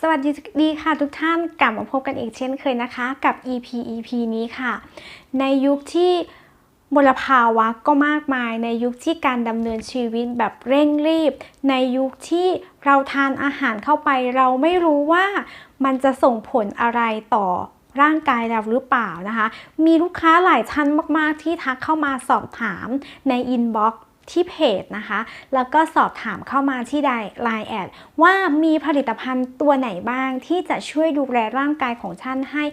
สวัสดีค่ะทุกท่านกลับมาพบกันอีกเช่นเคยนะคะ กับ EP EP นี้ค่ะ ในยุคที่มลภาวะก็มากมาย ในยุคที่การดำเนินชีวิตแบบเร่งรีบ ในยุคที่เราทานอาหารเข้าไป เราไม่รู้ว่ามันจะส่งผลอะไรต่อร่างกายเราหรือเปล่านะคะ มีลูกค้าหลายท่านมาก ๆ ที่ทักเข้ามาสอบถามในอินบ็อกซ์ ที่เพจนะคะ แล้วก็สอบถามเข้ามาที่ไลน์แอดว่ามีผลิตภัณฑ์ตัวไหนบ้างที่จะช่วยดูแลร่างกายของท่านให้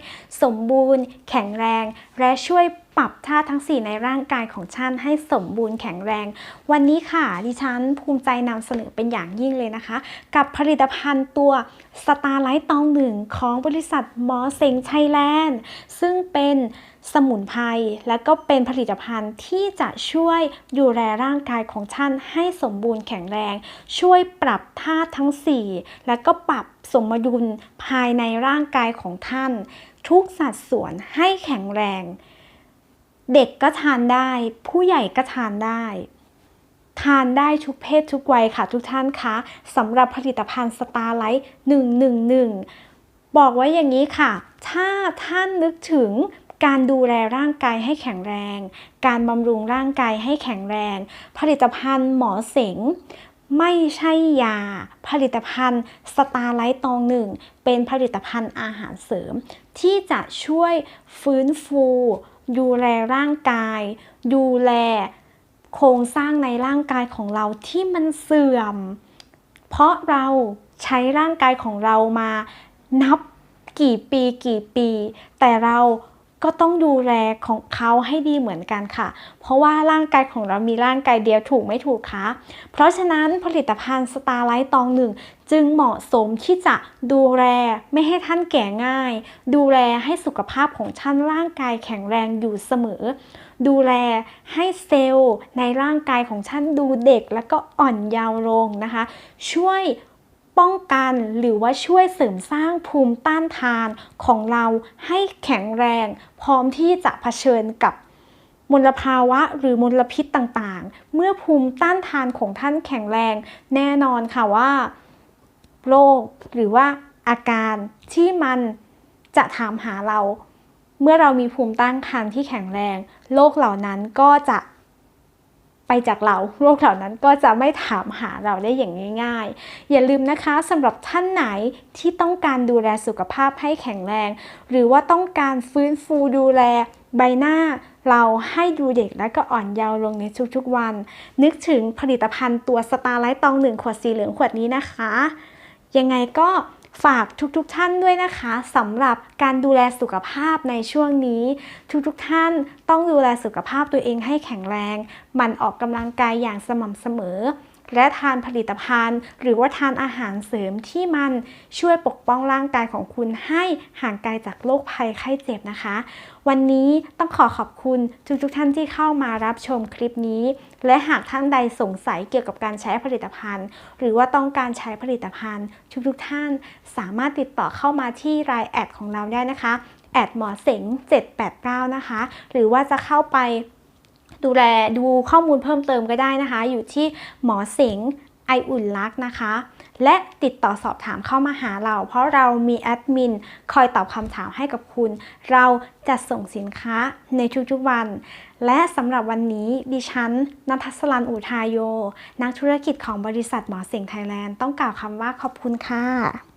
สมบูรณ์ แข็งแรง และช่วย ปรับธาตุทั้ง 4 ในร่างกายของท่านให้สมบูรณ์แข็งแรง วันนี้ค่ะดิฉันภูมิใจนำเสนอเป็นอย่างยิ่งเลยนะคะ กับผลิตภัณฑ์ตัวสตาร์ไลท์ตองหนึ่งของบริษัทหมอเซงไทยแลนด์ ซึ่งเป็นสมุนไพรและก็เป็นผลิตภัณฑ์ที่จะช่วยดูแลร่างกายของท่านให้สมบูรณ์แข็งแรง ช่วยปรับธาตุทั้ง 4 และก็ปรับสมดุลภายในร่างกายของท่าน ทุกสัดส่วนให้แข็งแรง เด็กก็ทานได้ ผู้ใหญ่ก็ทานได้ ทานได้ทุกเพศทุกวัยค่ะทุกท่านคะสำหรับผลิตภัณฑ์สตาร์ไลท์111 บอกไว้อย่างนี้ค่ะ ถ้าท่านนึกถึงการดูแลร่างกายให้แข็งแรง การบำรุงร่างกายให้แข็งแรง ผลิตภัณฑ์หมอเสงไม่ใช่ยา ผลิตภัณฑ์สตาร์ไลท์ตองหนึ่งเป็นผลิตภัณฑ์อาหารเสริม ที่จะช่วยฟื้นฟู ดูแลร่างกาย ดูแลโครงสร้างในร่างกายของเราที่มันเสื่อม เพราะเราใช้ร่างกายของเรามานับกี่ปีกี่ปี แต่เรา ก็ต้องดูแลของเขาให้ดีเหมือนกันค่ะ เพราะว่าร่างกายของเรามีร่างกายเดียวถูกไม่ถูกคะ เพราะฉะนั้นผลิตภัณฑ์สตาร์ไลท์ตองหนึ่งจึงเหมาะสมที่จะดูแลไม่ให้ท่านแก่ง่าย ดูแลให้สุขภาพของท่านร่างกายแข็งแรงอยู่เสมอ ดูแลให้เซลล์ในร่างกายของท่านดูเด็กและก็อ่อนเยาว์ลงนะคะ ช่วย ป้องกันหรือว่าช่วยเสริมสร้างภูมิต้านทานของเราให้แข็งแรง พร้อมที่จะเผชิญกับมลภาวะหรือมลพิษต่างๆ เมื่อภูมิต้านทานของท่านแข็งแรง แน่นอนค่ะว่าโรคหรือว่าอาการที่มันจะถามหาเรา เมื่อเรามีภูมิต้านทานที่แข็งแรงโรคเหล่านั้นก็จะ จากเราโรคเหล่านั้นก็จะไม่ถามหาเราได้อย่างง่ายๆ อย่าลืมนะคะสำหรับท่านไหนที่ต้องการดูแลสุขภาพให้แข็งแรง หรือว่าต้องการฟื้นฟูดูแลใบหน้าเราให้ดูเด็กและก็อ่อนเยาว์ลงในทุกๆวัน นึกถึงผลิตภัณฑ์ตัวสตาร์ไลท์ตองหนึ่งขวดสีเหลืองขวดนี้นะคะ ยังไงก็ ฝากทุกๆทท่านด้วยนะคะสำหรับการดูแลสุขภาพในช่วงนี้ ทุกๆทท่านต้องดูแลสุขภาพตัวเองให้แข็งแรงหมั่นออกกำลังกายอย่างสม่ำเสมอ และทานผลิตภัณฑ์ หรือว่าทานอาหารเสริมที่มันช่วยปกป้องร่างกายของคุณให้ห่างไกลจากโรคภัยไข้เจ็บนะคะ วันนี้ต้องขอขอบคุณทุกๆทท่านที่เข้ามารับชมคลิปนี้ และหากท่านใดสงสัยเกี่ยวกับการใช้ผลิตภัณฑ์ หรือว่าต้องการใช้ผลิตภัณฑ์ ทุกๆทท่านสามารถติดต่อเข้ามาที่รายแอดของเราได้นะคะแอดหมอเสง789 นะคะ หรือว่าจะเข้าไป ดูแลดูข้อมูลเพิ่มเติมก็ได้นะคะ อยู่ที่หมอเสงไออุ่นรักนะคะ และติดต่อสอบถามเข้ามาหาเรา เพราะเรามีแอดมินคอยตอบคำถามให้กับคุณ เราจะส่งสินค้าในทุกๆวัน และสำหรับวันนี้ดิฉันนัทสลันอุทายโย นักธุรกิจของบริษัทหมอเสงไทยแลนด์ต้องกล่าวคำว่าขอบคุณค่ะ